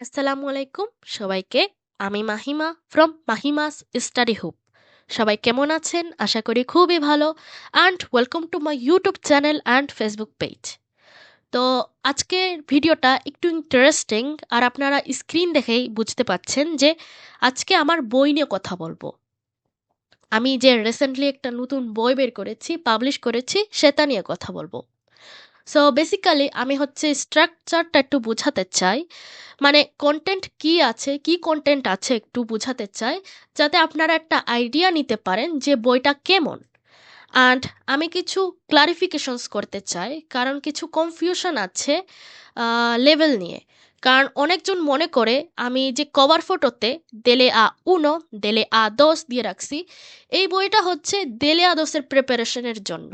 আসসালামু আলাইকুম সবাইকে। আমি Mahima from Mahima's study hub. সবাই কেমন আছেন? আশা করি খুবই ভালো। And welcome to my YouTube channel and Facebook page তো আজকের ভিডিওটা একটু ইন্টারেস্টিং আর আপনারা স্ক্রিন দেখেই বুঝতে পাচ্ছেন যে আজকে আমার বই নিয়ে কথা বলব। আমি যে রিসেন্টলি একটা নতুন বই বের করেছি পাবলিশ করেছি, সেটা নিয়ে কথা বলব। সো বেসিক্যালি আমি হচ্ছে স্ট্রাকচারটা একটু বোঝাতে চাই। মানে কন্টেন্ট কি আছে, কি কন্টেন্ট আছে একটু বোঝাতে চাই, যাতে আপনারা একটা আইডিয়া নিতে পারেন যে বইটা কেমন। অ্যান্ড আমি কিছু ক্লারিফিকেশনস করতে চাই, কারণ কিছু কনফিউশন আছে লেভেল নিয়ে। কারণ অনেকজন মনে করে, আমি যে কভার ফটোতে দেলে আ উনো দেলে আ দশ দিয়ে রাখছি, এই বইটা হচ্ছে দেলে আ দশের প্রিপারেশনের জন্য।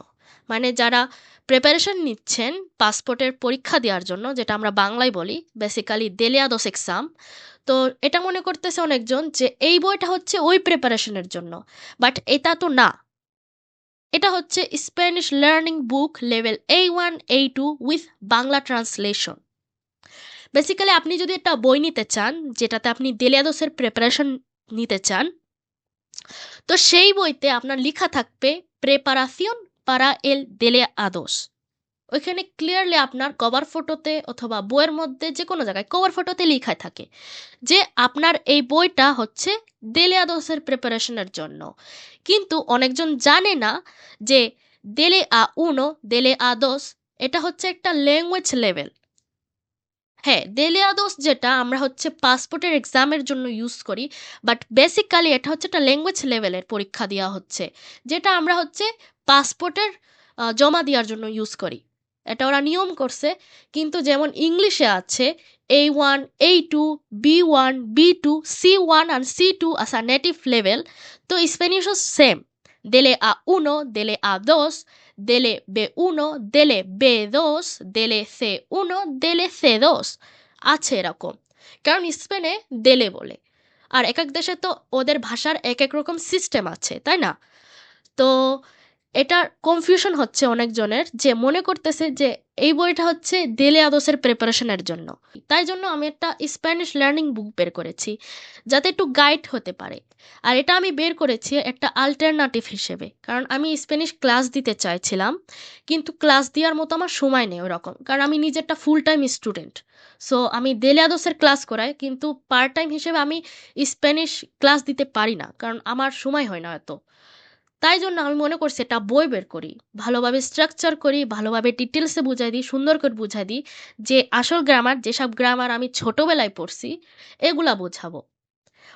মানে যারা প্রিপারেশন নিচ্ছেন পাসপোর্টের পরীক্ষা দেওয়ার জন্য, যেটা আমরা বাংলায় বলি বেসিক্যালি দেলিয়া দোস এক্সাম তো এটা মনে করতেছে অনেকজন যে এই বইটা হচ্ছে ওই প্রিপারেশনের জন্য বাট এটা তো না। এটা হচ্ছে Spanish learning book level A one A two with Bangla translation basically আপনি যদি একটা বই নিতে চান, যেটাতে আপনি দেলিয়াদোসের প্রিপারেশন নিতে চান, তো সেই বইতে আপনার লেখা থাকবে প্রেপারাসিয়ন পারা এল দেলে আদোস ওইখানে ক্লিয়ারলি আপনার কভার ফটোতে অথবা বইয়ের মধ্যে যে কোনো জায়গায় কভার ফটোতে লেখায় থাকে যে আপনার এই বইটা হচ্ছে দেলে আদোসের প্রিপারেশনের জন্য। কিন্তু অনেকজন জানে না যে দেলে আ উনো দেলে আদোস এটা হচ্ছে একটা ল্যাঙ্গুয়েজ লেভেল হ্যাঁ দেলে আদোস যেটা আমরা হচ্ছে পাসপোর্টের এক্সামের জন্য ইউজ করি বাট বেসিক্যালি এটা হচ্ছে একটা ল্যাঙ্গুয়েজ লেভেলের পরীক্ষা দেওয়া হচ্ছে, যেটা আমরা হচ্ছে পাসপোর্টের জমা দেওয়ার জন্য ইউজ করি। এটা ওরা নিয়ম করছে, কিন্তু যেমন ইংলিশে আছে A one A two B one B two C one R C two as a native level তো স্পেনিশও সেম দেলে আ উনো দেলে আ দোস দেলে বে উনো দেলে বে দোস দেলে সে উনো দেলে সে দোস আছে এরকম। কারণ স্পেনে দেলে বলে। আর এক এক দেশে তো ওদের ভাষার এক এক রকম সিস্টেম আছে, তাই না? তো এটার কনফিউশন হচ্ছে অনেকজনের যে মনে করতেছে যে এই বইটা হচ্ছে দেলে আদোসের প্রিপারেশনের জন্য। তাই জন্য আমি একটা স্প্যানিশ লার্নিং বুক বের করেছি, যাতে একটু গাইড হতে পারে। আর এটা আমি বের করেছি একটা আলটারনাটিভ হিসেবে, কারণ আমি স্প্যানিশ ক্লাস দিতে চাইছিলাম, কিন্তু ক্লাস দেওয়ার মতো আমার সময় নেই ওরকম, কারণ আমি নিজে একটা ফুল টাইম স্টুডেন্ট সো আমি দেলে আদোসের ক্লাস করাই, কিন্তু পার্ট টাইম হিসেবে আমি স্প্যানিশ ক্লাস দিতে পারি না, কারণ আমার সময় হয় না এত। তাই জন্য আমি মনে করছি একটা বই বের করি। ভালোভাবে স্ট্রাকচার করি, ভালোভাবে ডিটেলসে বুঝাই দিই, সুন্দর করে বুঝাই দিই যে আসল গ্রামার যেসব গ্রামার আমি ছোটোবেলায় পড়ছি, এগুলা বোঝাবো।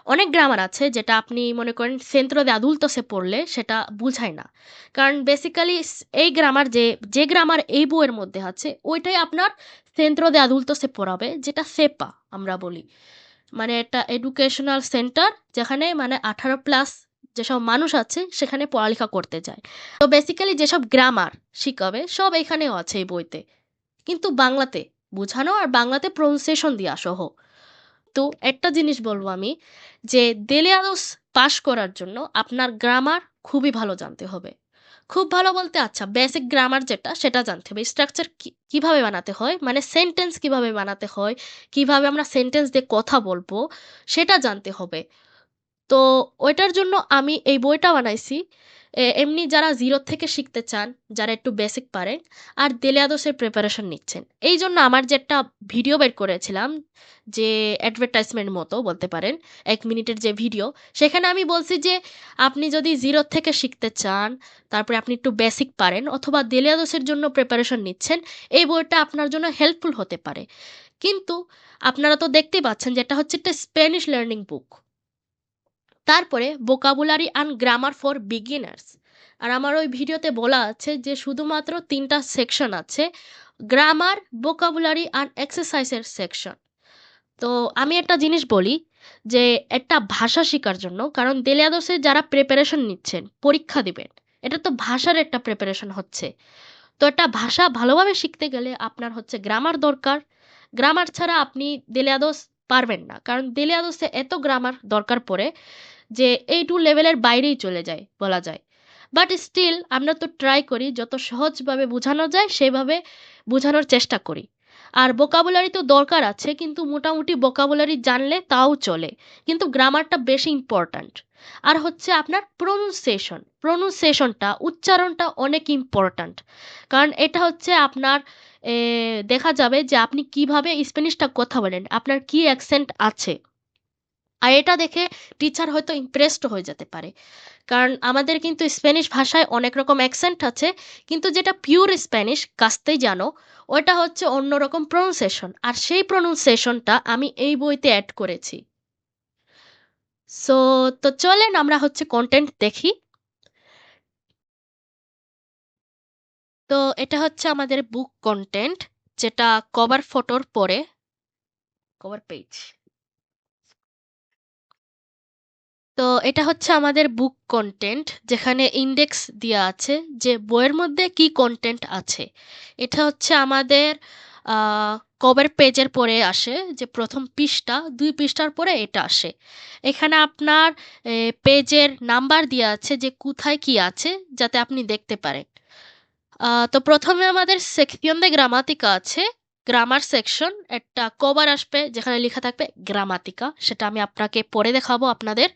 অনেক গ্রামার আছে যেটা আপনি মনে করেন সেন্ত্র দে আদুলতসে পড়লে সেটা বুঝায় না। কারণ বেসিক্যালি এই গ্রামার যে যে গ্রামার এই বইয়ের মধ্যে আছে, ওইটাই আপনার সেন্ত্র দে আদুলতসে পড়াবে, যেটা সেপা আমরা বলি। মানে একটা এডুকেশনাল সেন্টার যেখানে মানে আঠারো প্লাস যেসব মানুষ আছে সেখানে পড়ালেখা করতে যায়। তো বেসিক্যালি যেসব গ্রামার শিখাবে, সব এখানেও আছে এই বইতে। কিন্তু বাংলাতে বোঝানো আর বাংলাতে প্রনাউন্সিয়েশন দেওয়া সহ। তো একটা জিনিস বলব আমি, যে দেলে আদোস পাশ করার জন্য আপনার গ্রামার খুবই ভালো জানতে হবে। খুব ভালো বলতে আচ্ছা বেসিক গ্রামার যেটা, সেটা জানতে হবে। স্ট্রাকচার কীভাবে বানাতে হয় মানে সেন্টেন্স কীভাবে বানাতে হয়, কীভাবে আমরা সেন্টেন্স দিয়ে কথা বলব, সেটা জানতে হবে। তো ওইটার জন্য আমি এই বইটা বানাইছি। এমনি যারা জিরো থেকে শিখতে চান, যারা একটু বেসিক পারে, আর দেলে আদোসের প্রিপারেশন নিচ্ছেন। এই জন্য আমার যে একটা ভিডিও বের করেছিলাম, যে অ্যাডভার্টাইজমেন্ট মতো বলতে পারেন, এক মিনিটের যে ভিডিও সেখানে আমি বলছি যে আপনি যদি জিরো থেকে শিখতে চান, তারপরে আপনি একটু বেসিক পারেন, অথবা দেলে আদোসের জন্য প্রিপারেশন নিচ্ছেন, এই বইটা আপনার জন্য হেল্পফুল হতে পারে। কিন্তু আপনারা তো দেখতেই পাচ্ছেন যে এটা হচ্ছে একটা স্প্যানিশ লার্নিং বুক তারপরে vocabulary and grammar for beginners আর আমার ওই ভিডিওতে বলা আছে যে শুধুমাত্র তিনটা সেকশন আছে গ্রামার বোকাবুলারি অ্যান্ড এক্সারসাইজের সেকশন তো আমি একটা জিনিস বলি যে একটা ভাষা শেখার জন্য, কারণ দেলিয়াদোসে যারা প্রিপারেশন নিচ্ছেন, পরীক্ষা দিবেন, এটা তো ভাষার একটা প্রিপারেশন হচ্ছে। তো একটা ভাষা ভালোভাবে শিখতে গেলে আপনার হচ্ছে গ্রামার দরকার। গ্রামার ছাড়া আপনি দেলিয়াদোস পারবেন না, কারণ দেলিয়াদোসে এত গ্রামার দরকার পড়ে যে এই টু লেভেলের বাইরেই চলে যায়, বলা যায়। বাট স্টিল আমরা তো ট্রাই করি, যত সহজভাবে বোঝানো যায়, সেভাবে বোঝানোর চেষ্টা করি। আর ভোকাবুলারি তো দরকার আছে, কিন্তু মোটামুটি ভোকাবুলারি জানলে তাও চলে। কিন্তু গ্রামারটা বেশি ইম্পর্ট্যান্ট আর হচ্ছে আপনার প্রোনাউন্সিয়েশন প্রোনাউন্সিয়েশনটা উচ্চারণটা অনেক ইম্পর্ট্যান্ট কারণ এটা হচ্ছে আপনার দেখা যাবে যে আপনি কীভাবে স্প্যানিশটা কথা বলেন, আপনার কি অ্যাকসেন্ট আছে। আর এটা দেখে টিচার হয়তো ইমপ্রেসড হয়ে যেতে পারে। কারণ আমাদের কিন্তু স্প্যানিশ ভাষায় অনেক রকম অ্যাকসেন্ট আছে, কিন্তু যেটা পিওর স্প্যানিশ কাস্তেই জানো ওটা হচ্ছে অন্যরকম প্রোনাউন্সিয়েশন আর সেই প্রোনাউন্সিয়েশনটা আমি এই বইতে অ্যাড করেছি। সো তো চলেন আমরা হচ্ছে কন্টেন্ট দেখি। তো এটা হচ্ছে আমাদের বুক কন্টেন্ট যেটা কভার ফটোর পরে কভার পেজ তো এটা হচ্ছে আমাদের বুক কন্টেন্ট যেখানে ইন্ডেক্স দেওয়া আছে যে বইয়ের মধ্যে কি কন্টেন্ট আছে। এটা হচ্ছে আমাদের কবের পেজের পরে আসে, যে প্রথম পৃষ্ঠা, দুই পৃষ্ঠার পরে এটা আসে। এখানে আপনার পেজের নাম্বার দেওয়া আছে যে কোথায় কি আছে, যাতে আপনি দেখতে পারেন। তো প্রথমে আমাদের সেকশন দে গ্রামাতিকা আছে। গ্রামার সেকশন একটা কভার আসবে যেখানে লেখা থাকবে গ্রামাতিকা সেটা আমি আপনাকে পরে দেখাবো আপনাদের।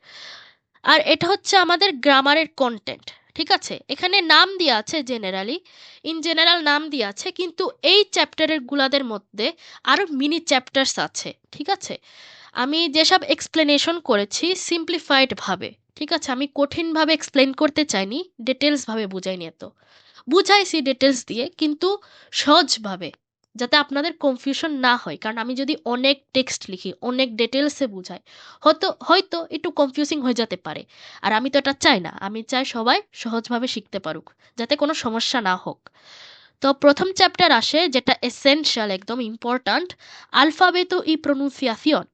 আর এটা হচ্ছে আমাদের গ্রামারের কন্টেন্ট ঠিক আছে? এখানে নাম দেওয়া আছে জেনারেলি ইন জেনারেল নাম দেওয়া আছে, কিন্তু এই চ্যাপ্টারের গুলাদের মধ্যে আরও মিনি চ্যাপ্টার্স আছে, ঠিক আছে? আমি যেসব এক্সপ্লেনেশন করেছি সিম্পলিফাইড ভাবে, ঠিক আছে? আমি কঠিনভাবে এক্সপ্লেন করতে চাইনি ডিটেলসভাবে বুঝাইনি এত। বুঝাইছি ডিটেলস দিয়ে, কিন্তু সহজভাবে যাতে আপনাদের কনফিউশন না হয়। কারণ আমি যদি অনেক টেক্সট লিখি, অনেক ডিটেলসে বুঝাই, হয়তো হয়তো একটু কনফিউজিং হয়ে যেতে পারে। আর আমি তো এটা চাই না। আমি চাই সবাই সহজভাবে শিখতে পারুক, যাতে কোনো সমস্যা না হোক। তো প্রথম চ্যাপ্টার আসে যেটা এসেনশিয়াল একদম ইম্পর্ট্যান্ট আলফাবেতো ই প্রোনুন্সিয়াসিয়ন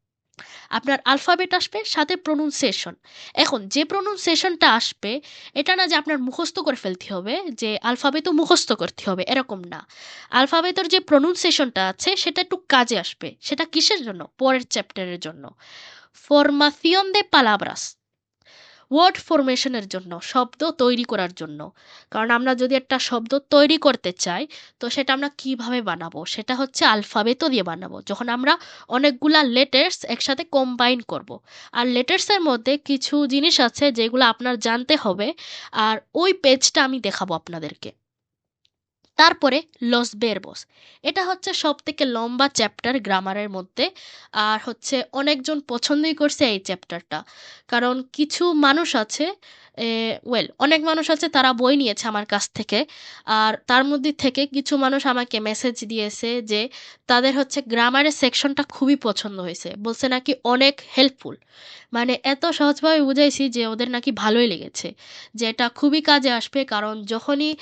আপনার আলফাবেট আসবে, সাথে প্রোনুন্সিয়েশন এখন, যে প্রোনুন্সিয়েশনটা আসবে, এটা না যে আপনার মুখস্থ করে ফেলতে হবে, যে আলফাবেতও মুখস্থ করতে হবে, এরকম না। আলফাবেতর যে প্রোনুন্সিয়েশনটা আছে, সেটা একটু কাজে আসবে। সেটা কিসের জন্য? পরের চ্যাপ্টারের জন্য। ফরমাসিয়ন দে পালাব্রাস ওয়ার্ড ফরমেশনের জন্য, শব্দ তৈরি করার জন্য। কারণ আমরা যদি একটা শব্দ তৈরি করতে চাই, তো সেটা আমরা কীভাবে বানাবো? সেটা হচ্ছে আলফাবেতও দিয়ে বানাবো। যখন আমরা অনেকগুলা লেটার্স একসাথে কম্বাইন করব। আর লেটার্সের মধ্যে কিছু জিনিস আছে যেগুলো আপনার জানতে হবে, আর ওই পেজটা আমি দেখাবো আপনাদেরকে। তারপরে লস বেরবস এটা হচ্ছে সব থেকে লম্বা চ্যাপ্টার গ্রামারের মধ্যে, আর হচ্ছে অনেকজন পছন্দই করছে এই চ্যাপ্টারটা কারণ কিছু মানুষ আছে ওয়েল অনেক মানুষ আছে, তারা বই নিয়েছে আমার কাছ থেকে। আর তার মধ্যে থেকে কিছু মানুষ আমাকে মেসেজ দিয়েছে যে, তাদের হচ্ছে গ্রামারের সেকশনটা খুবই পছন্দ হয়েছে। বলছে নাকি অনেক হেল্পফুল মানে এত সহজভাবে বুঝাইছি যে, ওদের নাকি ভালোই লেগেছে। যে এটা খুবই কাজে আসবে, কারণ যখনই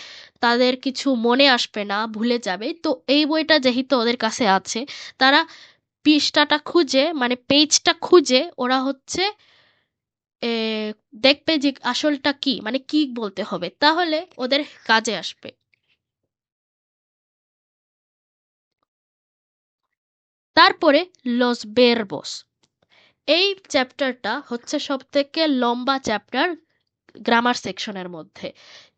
তাদের কিছু মনে আসবে না, ভুলে যাবে, তো এই বইটা যেহেতু ওদের কাছে আছে, তারা পৃষ্ঠাটা খুঁজে মানে পেজটা খুঁজে, ওরা হচ্ছে দেখবে যে আসলটা কি মানে কি বলতে হবে, তাহলে ওদের কাজে আসবে। তারপরে লস বেরবস এই চ্যাপ্টারটা হচ্ছে সব থেকে লম্বা চ্যাপ্টার গ্রামার সেকশনের মধ্যে।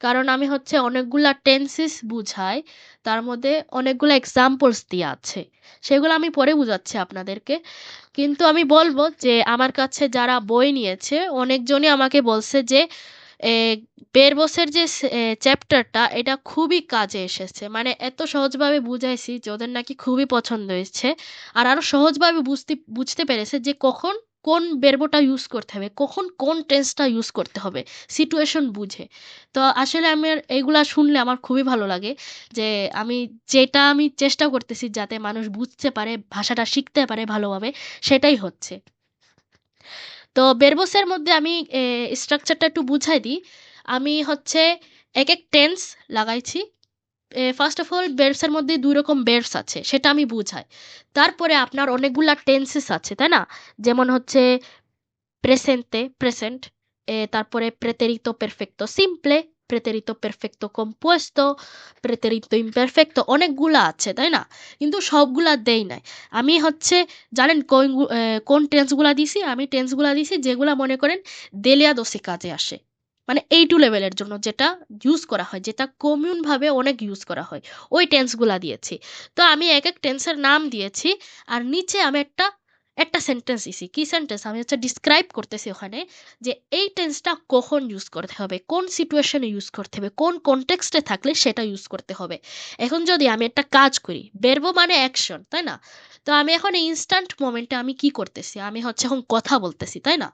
কারণ আমি হচ্ছে অনেকগুলা টেন্সেস বুঝাই, তার মধ্যে অনেকগুলো এক্সাম্পলস দিয়ে আছে। সেগুলো আমি পরে বুঝাচ্ছি আপনাদেরকে। কিন্তু আমি বলব যে আমার কাছে যারা বই নিয়েছে, অনেকজনই আমাকে বলছে যে বেরবসের যে চ্যাপ্টারটা এটা খুবই কাজে এসেছে। মানে এত সহজভাবে বুঝাইছি, যে ওদের নাকি খুবই পছন্দ হয়েছে। আর আরও সহজভাবে বুঝতে বুঝতে পেরেছে যে কখন কোন বেরবোটা ইউজ করতে হবে, কখন কোন টেন্সটা ইউজ করতে হবে সিচুয়েশন বুঝে। তো আসলে আমার এইগুলা শুনলে আমার খুবই ভালো লাগে যে আমি যেটা আমি চেষ্টা করতেছি যাতে মানুষ বুঝতে পারে, ভাষাটা শিখতে পারে ভালোভাবে, সেটাই হচ্ছে। তো বেরবোসের মধ্যে আমি স্ট্রাকচারটা একটু বুঝাই দিই। আমি হচ্ছে এক এক টেন্স লাগাইছি। ফার্স্ট অফ অল বেরসের মধ্যে দুই রকম বেরস আছে, সেটা আমি বুঝাই। তারপরে আপনার অনেকগুলা টেন্সেস আছে, তাই না? যেমন হচ্ছে প্রেসেন্টে প্রেসেন্ট তারপরে প্রেতেরিতো পেরফেক্তো সিম্পলে প্রেতেরিতো পেরফেক্তো কম্পোস্তো প্রেতেরিতো ইমপারফেক্তো অনেকগুলা আছে, তাই না? কিন্তু সবগুলা দেই নাই। আমি হচ্ছে, জানেন কোন কোন টেন্সগুলা দিছি? আমি টেন্সগুলা দিছি যেগুলা মনে করেন দেলিয়া দোষে কাজে আসে। মানে এই টু লেভেলের জন্য যেটা ইউজ করা হয়, যেটা কমিউনভাবে অনেক ইউজ করা হয়, ওই টেন্সগুলা দিয়েছি। তো আমি এক এক টেন্সের নাম দিয়েছি আর নিচে আমি একটা একটা সেন্টেন্স দিছি। কি সেন্টেন্স আমি হচ্ছে ডিসক্রাইব করতেছি ওখানে যে এই টেন্সটা কখন ইউজ করতে হবে, কোন সিচুয়েশনে ইউজ করতে হবে, কোন কনটেক্সটে থাকলে সেটা ইউজ করতে হবে। এখন যদি আমি একটা কাজ করি বেরবো মানে অ্যাকশন তাই না? তো আমি এখন ইনস্ট্যান্ট মোমেন্টে আমি কি করতেছি? আমি হচ্ছে এখন কথা বলতেছি, তাই না?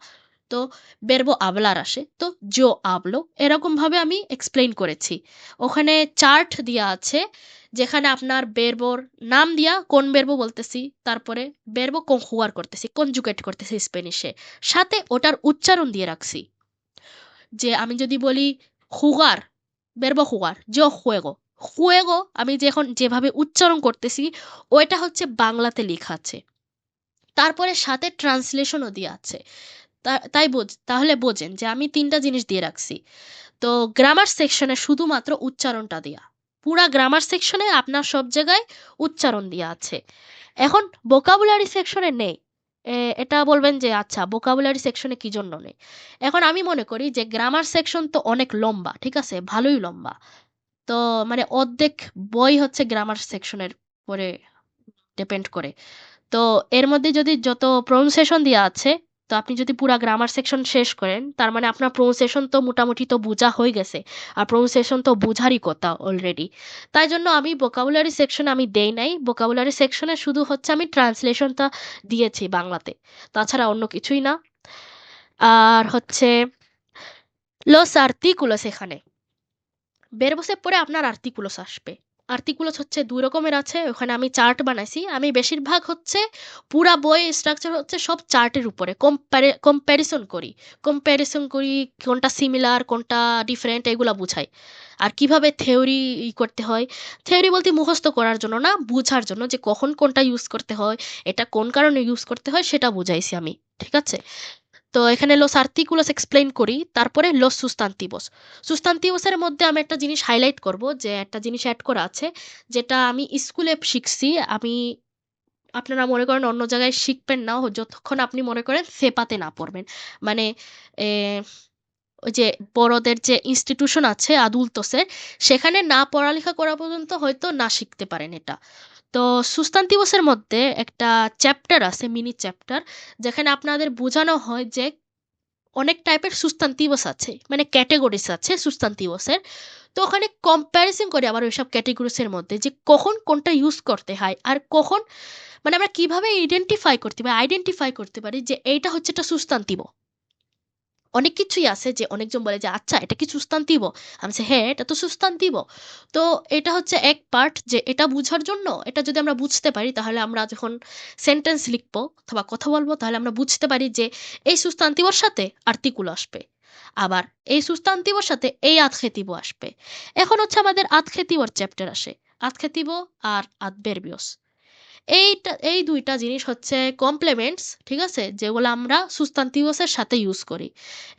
তো বেরবো আবলার আসে, তো জো আবলো এরকমভাবে আমি এক্সপ্লেন করেছি। ওখানে চার্ট দেওয়া আছে, যেখানে আপনার বেরবোর নাম দিয়া কোন বেরবো বলতেছি, তারপরে বেরবো কনজুগার করতেছি কনজুগেট করতেছি স্পেনিশে সাথে ওটার উচ্চারণ দিয়ে রাখছি। যে আমি যদি বলি হুগার বেরবো হুগার জো হুয়েগো হুয়েগো আমি যে এখন যেভাবে উচ্চারণ করতেছি, ওইটা হচ্ছে বাংলাতে লেখা আছে। তারপরে সাথে ট্রান্সলেশনও দেওয়া আছে। তা- তাই বোঝ, তাহলে বোঝেন যে আমি তিনটা জিনিস দিয়ে রাখছি। তো গ্রামার সেকশনে শুধুমাত্র উচ্চারণটা দেয়া। পুরা গ্রামার সেকশনে আপনার সব জায়গায় উচ্চারণ দেওয়া আছে। এখন ভোকাবুলারি সেকশনে নেই। এটা বলবেন যে আচ্ছা ভোকাবুলারি সেকশনে কি জন্য নেই? এখন আমি মনে করি যে গ্রামার সেকশন তো অনেক লম্বা, ঠিক আছে? ভালোই লম্বা। তো মানে অর্ধেক বই হচ্ছে গ্রামার সেকশনের পরে ডিপেন্ড করে। তো এর মধ্যে যদি যত প্রনাউন্সিয়েশন দেওয়া আছে তো আপনি যদি পুরা গ্রামার সেকশন শেষ করেন, তার মানে আপনার প্রনাউন্সিয়েশন তো মোটামুটি তো বোঝা হয়ে গেছে। আর প্রনাউন্সিয়েশন তো বোঝারই কথা অলরেডি তাই জন্য আমি ভোকাবুলারি সেকশনে আমি দেই নাই। ভোকাবুলারি সেকশনে শুধু হচ্ছে আমি ট্রান্সলেশনটা দিয়েছি বাংলাতে। তাছাড়া অন্য কিছুই না। আর হচ্ছে লস আর্টিকুলোস এখানে। বেরবসের পরে আপনার আর্টিকুলোস আসবে। আর্টিকুলোস হচ্ছে দুই রকমের আছে, ওখানে আমি চার্ট বানাইছি। আমি বেশিরভাগ হচ্ছে পুরা বই স্ট্রাকচার হচ্ছে সব চার্টের উপরে কম্পারে কম্প্যারিজন করি। কম্প্যারিজন করি কোনটা সিমিলার কোনটা ডিফারেন্ট এগুলো বুঝাই। আর কীভাবে থিওরি ই করতে হয়? থিওরি বলতে মুখস্থ করার জন্য না, বুঝার জন্য যে কখন কোনটা ইউজ করতে হয়, এটা কোন কারণে ইউজ করতে হয়, সেটা বুঝাইছি আমি, ঠিক আছে? তো এখানে los artículos এক্সপ্লেইন করি, তারপরে los sustantivos সুস্তান্তিবসের মধ্যে আমি একটা জিনিস হাইলাইট করব, যে একটা জিনিস অ্যাড করা আছে, যেটা আমি স্কুলে শিখছি, আমি আপনারা মনে করেন অন্য জায়গায় শিখবেন না, যতক্ষণ আপনি মনে করেন সেপাতে না পড়বেন। মানে ওই যে বড়দের যে ইনস্টিটিউশন আছে, আদুলতসের, সেখানে না পড়ালেখা করা পর্যন্ত হয়তো না শিখতে পারেন এটা। তো সুস্তান্তিবসের মধ্যে একটা চ্যাপ্টার আছে মিনি চ্যাপ্টার যেখানে আপনাদের বোঝানো হয় যে অনেক টাইপের সুস্তান্তিবস আছে মানে ক্যাটেগরিস আছে সুস্তান্তিবসের। তো ওখানে কম্প্যারিজন করে আবার ওইসব ক্যাটেগরিসের মধ্যে যে কখন কোনটা ইউজ করতে হয় আর কখন মানে আমরা কীভাবে আইডেন্টিফাই করতে পারি আইডেন্টিফাই করতে পারি যে এইটা হচ্ছে একটা সুস্তান্তিব। অনেক কিছুই আছে যে অনেকজন বলে যে আচ্ছা এটা কি সুস্তান্তিব আমি বলছি, হ্যাঁ এটা তো সুস্তান্তিব তো এটা হচ্ছে এক পার্ট যে এটা বুঝার জন্য এটা যদি আমরা বুঝতে পারি তাহলে আমরা যখন সেন্টেন্স লিখব অথবা কথা বলব তাহলে আমরা বুঝতে পারি যে এই সুস্তান্তিবর সাথে আর্টিকুল আসবে। আবার এই সুস্তান্তিবর সাথে এই আতখেতিব আসবে। এখন হচ্ছে আমাদের আতখেতিবর চ্যাপ্টার আসে। আতখেতিব আর আদবেরবিয়স এইটা, এই দুইটা জিনিস হচ্ছে কমপ্লিমেন্টস ঠিক আছে? যেগুলো আমরা সুস্তান্তিবসের সাথে ইউজ করি।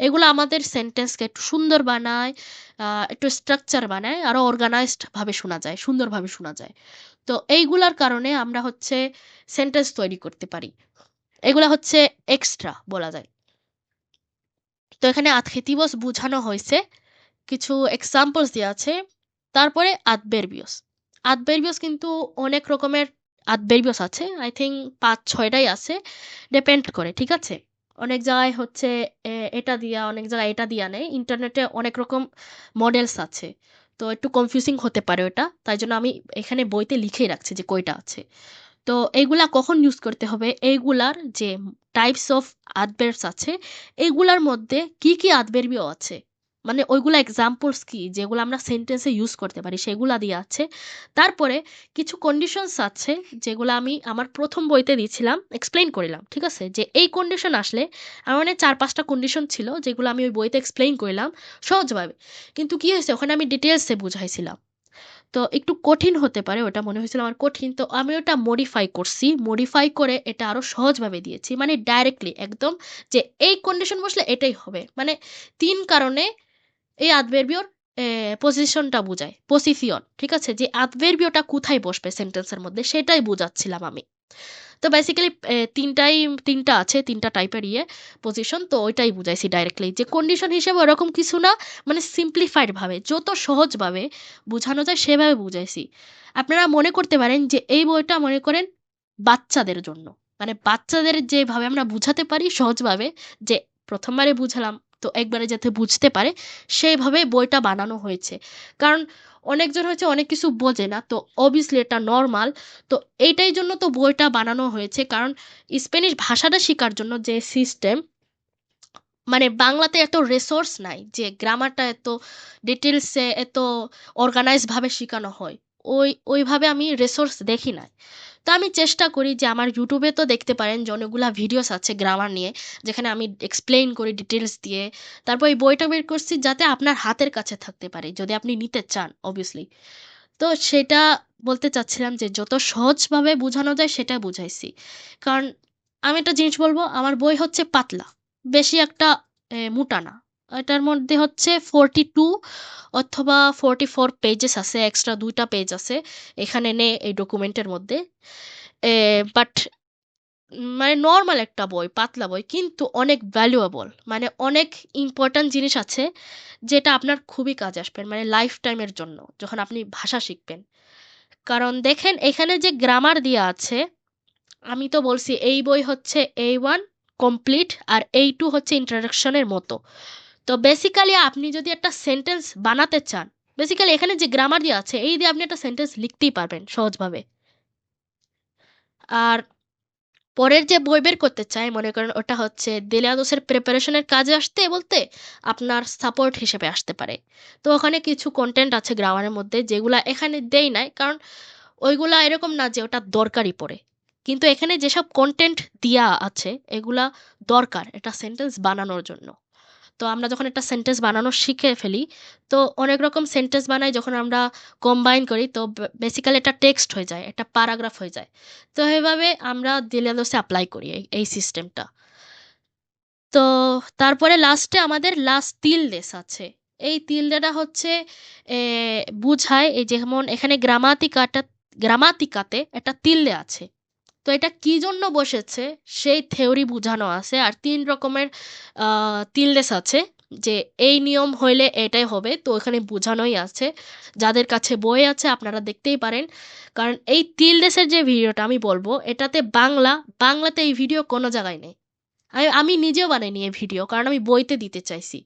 এগুলো আমাদের সেন্টেন্সকে একটু সুন্দর বানায় একটু স্ট্রাকচার বানায় আরও অর্গানাইজড ভাবে শোনা যায়, সুন্দরভাবে শোনা যায়। তো এইগুলার কারণে আমরা হচ্ছে সেন্টেন্স তৈরি করতে পারি। এগুলা হচ্ছে এক্সট্রা বলা যায়। তো এখানে আতখেতিবস বোঝানো হয়েছে। কিছু এক্সাম্পলস দেওয়া আছে। তারপরে আদবেরবিয়স আদবেরবিয়স কিন্তু অনেক রকমের আদবেরবিয়স আছে আই থিঙ্ক পাঁচ ছয়টাই আছে ডিপেন্ড করে, ঠিক আছে? অনেক জায়গায় হচ্ছে এটা দিয়া, অনেক জায়গায় এটা দিয়া নেই ইন্টারনেটে অনেক রকম মডেলস আছে, তো একটু কনফিউজিং হতে পারে ওটা, তাই জন্য আমি এখানে বইতে লিখেই রাখছি যে কয়টা আছে। তো এইগুলা কখন ইউজ করতে হবে? এইগুলার যে টাইপস অফ আদবেরস আছে, এইগুলার মধ্যে কি কি আদবেরবিও আছে? মানে ওইগুলো এক্সাম্পলস কি? যেগুলো আমরা সেন্টেন্সে ইউজ করতে পারি, সেগুলো দিয়ে আছে। তারপরে কিছু কন্ডিশনস আছে, যেগুলো আমি আমার প্রথম বইতে দিয়েছিলাম এক্সপ্লেইন করিলাম, ঠিক আছে? যে এই কন্ডিশন আসলে আমার মানে চার পাঁচটা কন্ডিশন ছিল, যেগুলো আমি ওই বইতে এক্সপ্লেইন করলাম সহজভাবে। কিন্তু কি হয়েছে? ওখানে আমি ডিটেলসে বুঝাইছিলাম। তো একটু কঠিন হতে পারে, ওটা মনে হয়েছিল আমার কঠিন। তো আমি ওটা মডিফাই করছি। মডিফাই করে এটা আরও সহজভাবে দিয়েছি। মানে ডাইরেক্টলি একদম যে এই কন্ডিশন বসলে এটাই হবে। মানে তিন কারণে এই আদবেরবিওর পজিশনটা বোঝায়। পজিশন ঠিক আছে? যে আদবেরবিওটা কোথায় বসবে সেন্টেন্সের মধ্যে, সেটাই বোঝাচ্ছিলাম আমি। তো বেসিক্যালি তিনটাই, তিনটা আছে, তিনটা টাইপের ইয়ে পজিশন তো ওইটাই বুঝাইছি ডাইরেক্টলি যে কন্ডিশন হিসেবে ওরকম কিছু না মানে সিম্পলিফাইডভাবে যত সহজভাবে বোঝানো যায়, সেভাবে বুঝাইছি। আপনারা মনে করতে পারেন যে এই বইটা মনে করেন বাচ্চাদের জন্য। মানে বাচ্চাদের যেভাবে আমরা বুঝাতে পারি সহজভাবে, যে প্রথমবারে বুঝালাম তো একবারে যাতে বুঝতে পারে সেইভাবে বইটা বানানো হয়েছে। কারণ অনেকজন হচ্ছে অনেক কিছু বোঝে না, তো অবভিয়াসলি এটা নর্মাল তো এইটাই জন্য তো বইটা বানানো হয়েছে। কারণ স্প্যানিশ ভাষাটা শেখার জন্য যে সিস্টেম মানে বাংলাতে এত রিসোর্স নাই, যে গ্রামারটা এত ডিটেলসে এত অর্গানাইজভাবে শেখানো হয়, ওই, ওইভাবে আমি রিসোর্স দেখি নাই। তো আমি চেষ্টা করি যে আমার ইউটিউবে তো দেখতে পারেন যে অনেকগুলা ভিডিওস আছে গ্রামার নিয়ে, যেখানে আমি এক্সপ্লেইন করি ডিটেলস দিয়ে। তারপর এই বইটা বের করছি যাতে আপনার হাতের কাছে থাকতে পারে, যদি আপনি নিতে চান অবভিয়াসলি তো সেটা বলতে চাচ্ছিলাম যে যত সহজভাবে বোঝানো যায় সেটা বুঝাইছি। কারণ আমি একটা জিনিস বলব, আমার বই হচ্ছে পাতলা, বেশি একটা মোটা না। এটার মধ্যে হচ্ছে ফোরটি টু অথবা ফোরটি ফোর পেজেস আছে এক্সট্রা দুইটা পেজ আছে, এখানে নে এই ডকুমেন্টের মধ্যে। বাট মানে নর্মাল একটা বই, পাতলা বই, কিন্তু অনেক ভ্যালুয়েবল মানে অনেক ইম্পর্ট্যান্ট জিনিস আছে যেটা আপনার খুবই কাজে আসবে মানে লাইফ টাইমের জন্য, যখন আপনি ভাষা শিখবেন। কারণ দেখেন, এখানে যে গ্রামার দেওয়া আছে, আমি তো বলছি এই বই হচ্ছে এই ওয়ান কমপ্লিট আর এই টু হচ্ছে ইন্ট্রোডাকশনের মতো। তো বেসিক্যালি আপনি যদি একটা সেন্টেন্স বানাতে চান বেসিক্যালি এখানে যে গ্রামার দেওয়া আছে, এই দিয়ে আপনি একটা সেন্টেন্স লিখতেই পারবেন সহজভাবে। আর পরের যে বই বের করতে চাই, মনে করেন ওটা হচ্ছে দেলিয়াদোসের প্রিপারেশনের কাজে আসতে বলতে আপনার সাপোর্ট হিসেবে আসতে পারে। তো ওখানে কিছু কন্টেন্ট আছে গ্রামারের মধ্যে যেগুলা এখানে দেই নাই, কারণ ওইগুলা এরকম না যে ওটা দরকারই পড়ে। কিন্তু এখানে যেসব কন্টেন্ট দেওয়া আছে, এগুলা দরকার এটা সেন্টেন্স বানানোর জন্য। তো আমরা যখন একটা সেন্টেন্স বানানো শিখে ফেলি, তো অনেক রকম সেন্টেন্স বানাই যখন আমরা কম্বাইন করি, তো বেসিক্যালি এটা টেক্সট হয়ে যায়, একটা প্যারাগ্রাফ হয়ে যায়। তো এইভাবে আমরা দিলাদোসে অ্যাপ্লাই করি এই- সিস্টেমটা তো তারপরে লাস্টে আমাদের লাস্ট তিল দেশ আছে। এই তিলটা হচ্ছে বুঝায় এই যেমন এখানে গ্রামাতিকাটা গ্রামাতিকাতে একটা তিল্লে আছে। তো এটা কি জন্য বসেছে? সেই থিওরি বোঝানো আছে আর তিন রকমের তিলদেশ আছে যে এই নিয়ম হইলে এটাই হবে। তো এখানে বোঝানোই আছে। যাদের কাছে বই আছে আপনারা দেখতেই পারেন। কারণ এই তিলদেশের যে ভিডিওটা আমি বলব, এটাতে বাংলা, বাংলাতে এই ভিডিও কোনো জায়গায় নেই। আমি আমি নিজেও বানাইনি এই ভিডিও কারণ আমি বইতে দিতে চাইছি।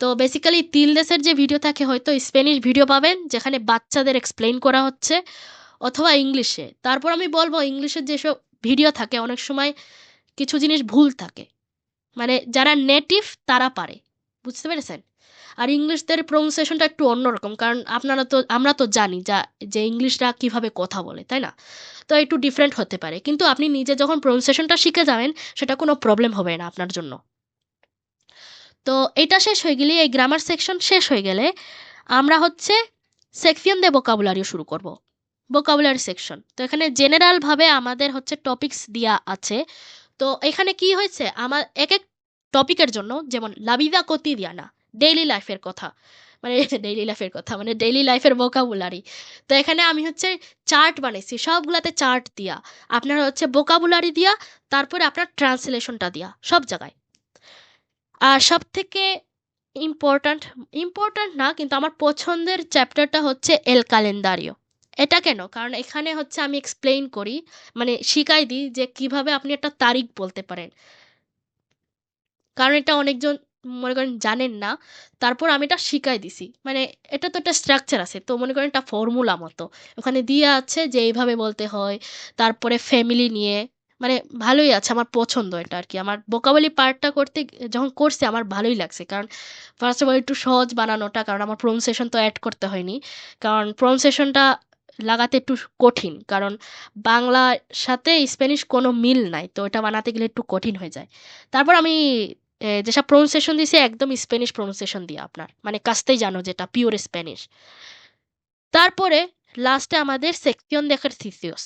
তো বেসিক্যালি তিলদেশের যে ভিডিও থাকে হয়তো স্প্যানিশ ভিডিও পাবেন, যেখানে বাচ্চাদের এক্সপ্লেন করা হচ্ছে। অথবা ইংলিশে। তারপর আমি বলব, ইংলিশের যেসব ভিডিও থাকে, অনেক সময় কিছু জিনিস ভুল থাকে। মানে যারা নেটিভ তারা পারে। বুঝতে পেরেছেন? আর ইংলিশদের প্রনাউন্সিয়েশনটা একটু অন্যরকম, কারণ আপনারা তো, আমরা তো জানি যা, যে ইংলিশরা কীভাবে কথা বলে, তাই না? তো একটু ডিফারেন্ট হতে পারে। কিন্তু আপনি নিজে যখন প্রনাউন্সিয়েশনটা শিখে যাবেন, সেটা কোনো প্রবলেম হবে না আপনার জন্য। তো এটা শেষ হয়ে গেলে এই গ্রামার সেকশন শেষ হয়ে গেলে আমরা হচ্ছে সেকশন দে ভোকাবুলারিও শুরু করব। ভোকাবুলারি সেকশন তো এখানে জেনারেলভাবে আমাদের হচ্ছে টপিকস দেওয়া আছে। তো এখানে কি হয়েছে? আমার এক এক টপিকের জন্য যেমন লাবিদা কোতিদিয়ানা ডেইলি লাইফের কথা মানে ডেইলি লাইফের কথা মানে ডেইলি লাইফের ভোকাবুলারি তো এখানে আমি হচ্ছে চার্ট বানাইছি, সবগুলাতে চার্ট দিয়া। আপনার হচ্ছে ভোকাবুলারি দিয়া, তারপরে আপনার ট্রান্সলেশনটা দিয়া, সব জায়গায়। আর সব থেকে ইম্পর্ট্যান্ট ইম্পর্ট্যান্ট না, কিন্তু আমার পছন্দের চ্যাপ্টারটা হচ্ছে এল ক্যালেন্ডারিও এটা কেন? কারণ এখানে হচ্ছে আমি এক্সপ্লেইন করি মানে শিখাই দিই যে কীভাবে আপনি একটা তারিখ বলতে পারেন। কারণ এটা অনেকজন মনে করেন জানেন না, তারপর আমি এটা শিখাই দিছি। মানে এটা তো একটা স্ট্রাকচার আছে, তো মনে করেন একটা ফর্মুলা মতো। ওখানে দিয়ে আছে যে এইভাবে বলতে হয়, তারপরে ফ্যামিলি নিয়ে মানে ভালোই আছে, আমার পছন্দ এটা আর কি আমার বোকাবলি পার্টটা করতে, যখন করছে আমার ভালোই লাগছে। কারণ ফার্স্ট অফ অল একটু সহজ বানানোটা, কারণ আমার প্রনাউন্সিয়েশন তো অ্যাড করতে হয়নি। কারণ প্রনাউন্সিয়েশনটা লাগাতে একটু কঠিন, কারণ বাংলার সাথে স্প্যানিশ কোনো মিল নাই, তো এটা বানাতে গেলে একটু কঠিন হয়ে যায়। তারপর আমি যেসব প্রনাউন্সিয়েশন দিয়েছি একদম স্প্যানিশ প্রনাউন্সিয়েশন দিয়ে আপনার মানে কাস্তেই জানো যেটা পিওর স্প্যানিশ তারপরে লাস্টে আমাদের সেকশন দেখার থিসিওস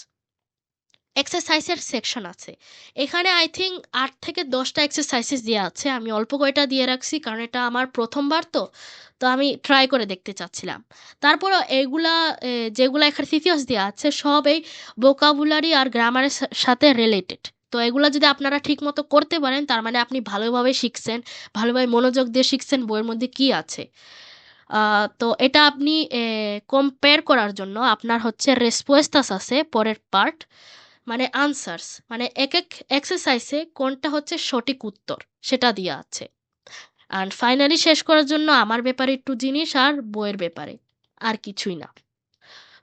এক্সারসাইজের সেকশন আছে। এখানে আই থিঙ্ক আট থেকে দশটা এক্সারসাইজেস দেওয়া আছে। আমি অল্প কয়টা দিয়ে রাখছি কারণ এটা আমার প্রথমবার তো তো আমি ট্রাই করে দেখতে চাচ্ছিলাম। তারপরও এইগুলা এ, এখানে এক্সারসাইজ দেওয়া আছে সব এই ভোকাবুলারি আর গ্রামারের সাথে রিলেটেড তো এগুলো যদি আপনারা ঠিক মতো করতে পারেন তার মানে আপনি ভালোভাবে শিখছেন ভালোভাবে মনোযোগ দিয়ে শিখছেন বইয়ের মধ্যে কি আছে। তো এটা আপনি কম্পেয়ার করার জন্য আপনার হচ্ছে রেসপোয়েস্তাস আছে পরের পার্ট মানে আনসার্স মানে এক এক এক্সারসাইজে কোনটা হচ্ছে সঠিক উত্তর, সেটা দেওয়া আছে। অ্যান্ড ফাইনালি শেষ করার জন্য আমার ব্যাপারে একটু জিনিস আর বইয়ের ব্যাপারে, আর কিছুই না।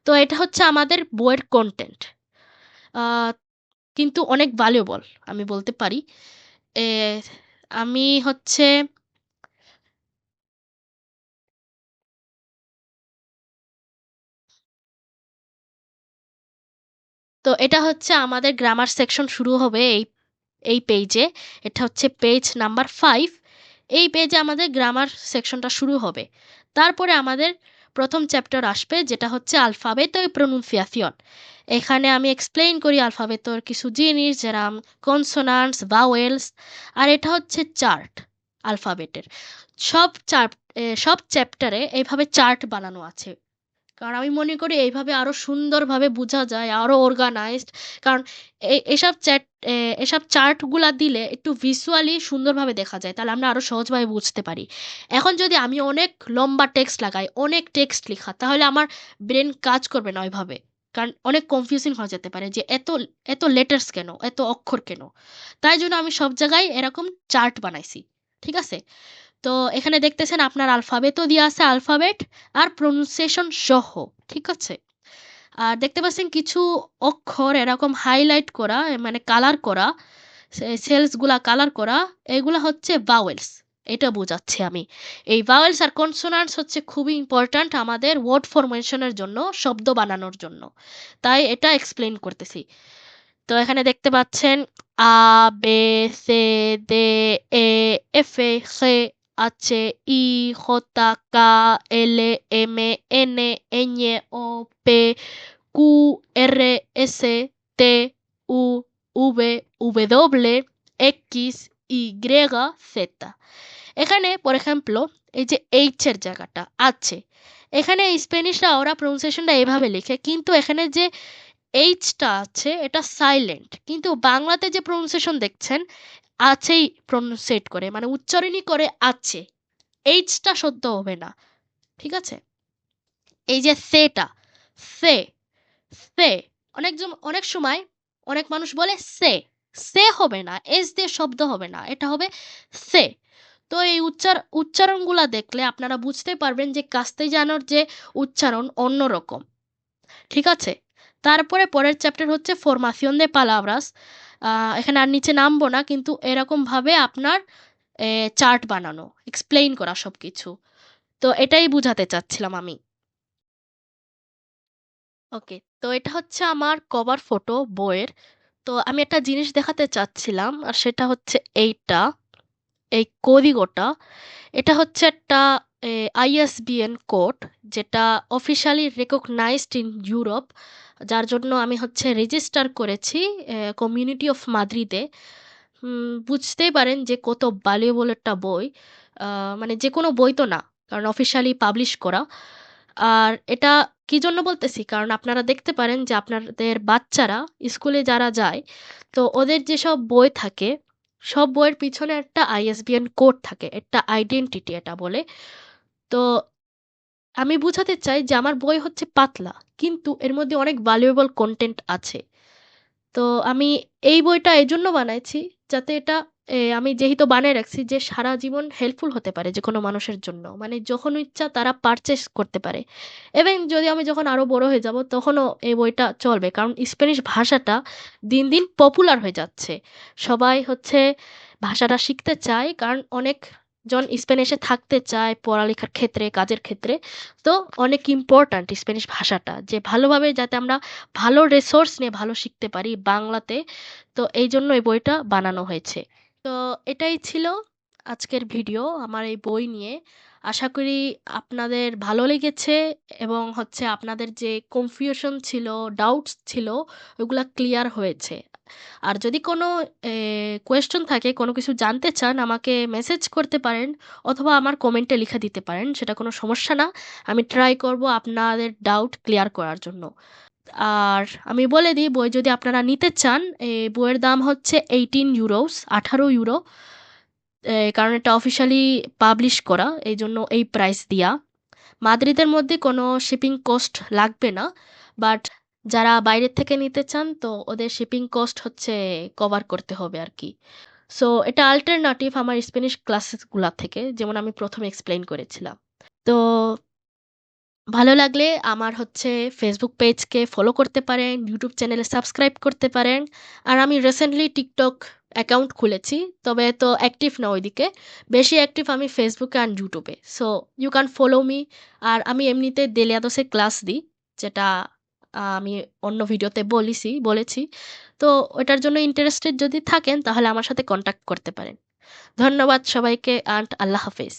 তো এটা হচ্ছে আমাদের বইয়ের কন্টেন্ট কিন্তু অনেক ভ্যালুয়েবল আমি বলতে পারি। আমি হচ্ছে তো এটা হচ্ছে আমাদের গ্রামার সেকশন শুরু হবে এই এই পেজে এটা হচ্ছে পেজ নাম্বার ফাইভ এই পেজে আমাদের গ্রামার সেকশনটা শুরু হবে। তারপরে আমাদের প্রথম চ্যাপ্টার আসবে, যেটা হচ্ছে আলফাবেত ও প্রনুন্সিয়েশন এখানে আমি এক্সপ্লেইন করি আলফাবেতর কিছু জিনিস যেরকম কনসোনান্টস ভাওয়েলস আর এটা হচ্ছে চার্ট আলফাবেটের সব চার্ট সব চ্যাপ্টারে এইভাবে চার্ট বানানো আছে। কারণ আমি মনে করি এইভাবে আরও সুন্দরভাবে বোঝা যায় আরও অর্গানাইজড কারণ এসব চ্যাট এসব চার্টগুলা দিলে একটু ভিজুয়ালি সুন্দরভাবে দেখা যায়, তাহলে আমরা আরও সহজভাবে বুঝতে পারি। এখন যদি আমি অনেক লম্বা টেক্সট লাগাই, অনেক টেক্সট লেখা, তাহলে আমার ব্রেন কাজ করবে না ওইভাবে। কারণ অনেক কনফিউজিং হয়ে যেতে পারে যে এত এত লেটার্স কেন, এত অক্ষর কেন। তাই জন্য আমি সব জায়গায় এরকম চার্ট বানাইছি, ঠিক আছে? তো এখানে দেখতেছেন আপনার আলফাবেটও দেওয়া আছে আলফাবেট আর প্রনাউন্সিয়েশন সহ, ঠিক আছে? আর দেখতে পাচ্ছেন কিছু অক্ষর এরকম হাইলাইট করা মানে কালার করা সেলসগুলা কালার করা, এগুলা হচ্ছে ভাওয়েলস এটা বোঝাচ্ছি আমি। এই ভাওয়েলস আর কনসোনান্টস হচ্ছে খুবই ইম্পর্ট্যান্ট আমাদের ওয়ার্ড ফরমেশনের জন্য, শব্দ বানানোর জন্য। তাই এটা এক্সপ্লেন করতেছি। তো এখানে দেখতে পাচ্ছেন, আ, বে, সে, দে, এ, এফ, এ গে H, I, J, K, L, M, N, Ñ, O, P, Q, R, S, T, U, V, W, X, Y, Z. এখানে ফর এক্সাম্পল এই যে এইচ এর জায়গাটা আছে এখানে স্প্যানিশরা ওরা প্রনাউন্সিয়েশনটা এভাবে লেখে কিন্তু এখানে যে এইচটা আছে এটা সাইলেন্ট কিন্তু বাংলাতে যে প্রনাউন্সিয়েশন দেখছেন আছেই প্রনাউন্সিয়েট করে মানে উচ্চারণই করে আছে। এইচটা সদ্য হবে না, ঠিক আছে? এই যে সেটা সে সে অনেকজন অনেক সময় অনেক মানুষ বলে সে সে হবে না এস দিয়ে শব্দ হবে না, এটা হবে সে তো এই উচ্চার, উচ্চারণগুলা দেখলে আপনারা বুঝতে পারবেন যে কাস্তে কাস্তেজানোর যে উচ্চারণ অন্যরকম, ঠিক আছে? তারপরে পরের চ্যাপ্টার হচ্ছে ফরমাসিয়ন দে পালাব্রাস এখানে আর নিচে নামবো না, কিন্তু এরকমভাবে আপনার চার্ট বানানো এক্সপ্লেইন করা সব কিছু তো এটাই বুঝাতে চাচ্ছিলাম আমি। ওকে তো এটা হচ্ছে আমার কভার ফটো বইয়ের। তো আমি একটা জিনিস দেখাতে চাচ্ছিলাম, আর সেটা হচ্ছে এইটা, এই কোদিগোটা। এটা হচ্ছে একটা আইএসবিএন কোড যেটা অফিসিয়ালি রেকগনাইজড ইন ইউরোপ যার জন্য আমি হচ্ছে রেজিস্টার করেছি কমিউনিটি অফ মাদ্রিদে বুঝতেই পারেন যে কত ভ্যালুয়েবল একটা বই। মানে যে কোনো বই তো না, কারণ অফিসিয়ালি পাবলিশ করা। আর এটা কি জন্য বলতেছি? কারণ আপনারা দেখতে পারেন যে আপনাদের বাচ্চারা স্কুলে যারা যায়, তো ওদের যেসব বই থাকে, সব বইয়ের পিছনে একটা আইএসবিএন কোড থাকে, একটা আইডেন্টিটি এটা বলে। তো আমি বুঝাতে চাই যে আমার বই হচ্ছে পাতলা। কিন্তু এর মধ্যে অনেক ভ্যালুয়েবল কন্টেন্ট আছে। তো আমি এই বইটা এই জন্য বানাইছি যাতে এটা আমি যেহেতু বানিয়ে রাখছি যে সারা জীবন হেল্পফুল হতে পারে যে কোনো মানুষের জন্য। মানে যখন ইচ্ছা তারা পারচেস করতে পারে। এবং যদি আমি যখন আরও বড় হয়ে যাব তখনও এই বইটা চলবে। কারণ স্প্যানিশ ভাষাটা দিন দিন পপুলার হয়ে যাচ্ছে। সবাই হচ্ছে ভাষাটা শিখতে চায় কারণ অনেক জন স্প্যানিশে থাকতে চায় পড়ালেখার ক্ষেত্রে, কাজের ক্ষেত্রে, তো অনেক ইম্পর্ট্যান্ট স্প্যানিশ ভাষাটা, যে ভালোভাবে যাতে আমরা ভালো রিসোর্স নিয়ে ভালো শিখতে পারি বাংলাতে, তো এই জন্য এই বইটা বানানো হয়েছে। তো এটাই ছিল আজকের ভিডিও আমার এই বই নিয়ে। আশা করি আপনাদের ভালো লেগেছে এবং হচ্ছে আপনাদের যে কনফিউশন ছিল ডাউটস ছিল, ওগুলা ক্লিয়ার হয়েছে। আর যদি কোনো কোয়েশ্চন থাকে, কোনো কিছু জানতে চান, আমাকে মেসেজ করতে পারেন অথবা আমার কমেন্টে লিখে দিতে পারেন, সেটা কোনো সমস্যা না। আমি ট্রাই করব আপনাদের ডাউট ক্লিয়ার করার জন্য। আর আমি বলে দিই, বই যদি আপনারা নিতে চান এই বইয়ের দাম হচ্ছে এইটিন ইউরোস আঠারো ইউরো কারণ এটা অফিসিয়ালি পাবলিশ করা এই জন্য এই প্রাইস দিয়া। মাদ্রিদের মধ্যে কোনো শিপিং কস্ট লাগবে না বাট যারা বাইরের থেকে নিতে চান, তো ওদের শিপিং কস্ট হচ্ছে কভার করতে হবে আর কি সো এটা আল্টারনেটিভ আমার স্প্যানিশ ক্লাসেসগুলা থেকে, যেমন আমি প্রথমে এক্সপ্লেন করেছিলাম। তো ভালো লাগলে আমার হচ্ছে ফেসবুক পেজকে ফলো করতে পারেন ইউটিউব চ্যানেলে সাবস্ক্রাইব করতে পারেন। আর আমি রিসেন্টলি টিকটক অ্যাকাউন্ট খুলেছি, তবে তো অ্যাক্টিভ না ওইদিকে। বেশি অ্যাক্টিভ আমি ফেসবুকে অ্যান্ড ইউটিউবে so you can follow me আর আমি এমনিতে দেলিয়াদোসে ক্লাস দিই, যেটা আমি অন্য ভিডিওতে বলেছি বলেছি। তো ওটার জন্য ইন্টারেস্টেড যদি থাকেন, তাহলে আমার সাথে কন্ট্যাক্ট করতে পারেন। ধন্যবাদ সবাইকে অ্যান্ড আল্লাহ হাফেজ।